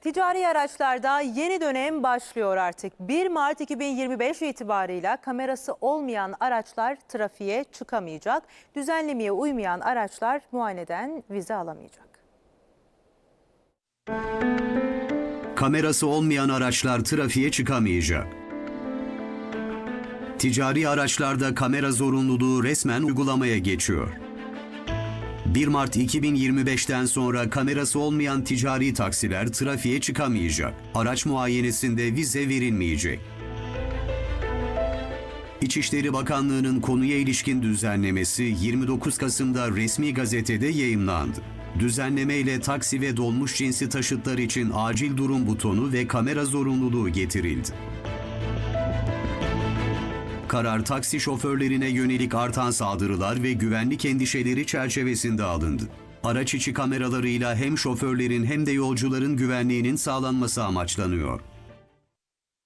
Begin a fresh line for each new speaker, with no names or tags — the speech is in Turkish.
Ticari araçlarda yeni dönem başlıyor artık. 1 Mart 2025 itibarıyla kamerası olmayan araçlar trafiğe çıkamayacak. Düzenlemeye uymayan araçlar muayeneden vize alamayacak.
Kamerası olmayan araçlar trafiğe çıkamayacak. Ticari araçlarda kamera zorunluluğu resmen uygulamaya geçiyor. 1 Mart 2025'ten sonra kamerası olmayan ticari taksiler trafiğe çıkamayacak. Araç muayenesinde vize verilmeyecek. İçişleri Bakanlığı'nın konuya ilişkin düzenlemesi 29 Kasım'da resmi gazetede yayımlandı. Düzenleme ile taksi ve dolmuş cinsi taşıtlar için acil durum butonu ve kamera zorunluluğu getirildi. Karar taksi şoförlerine yönelik artan saldırılar ve güvenlik endişeleri çerçevesinde alındı. Araç içi kameralarıyla hem şoförlerin hem de yolcuların güvenliğinin sağlanması amaçlanıyor.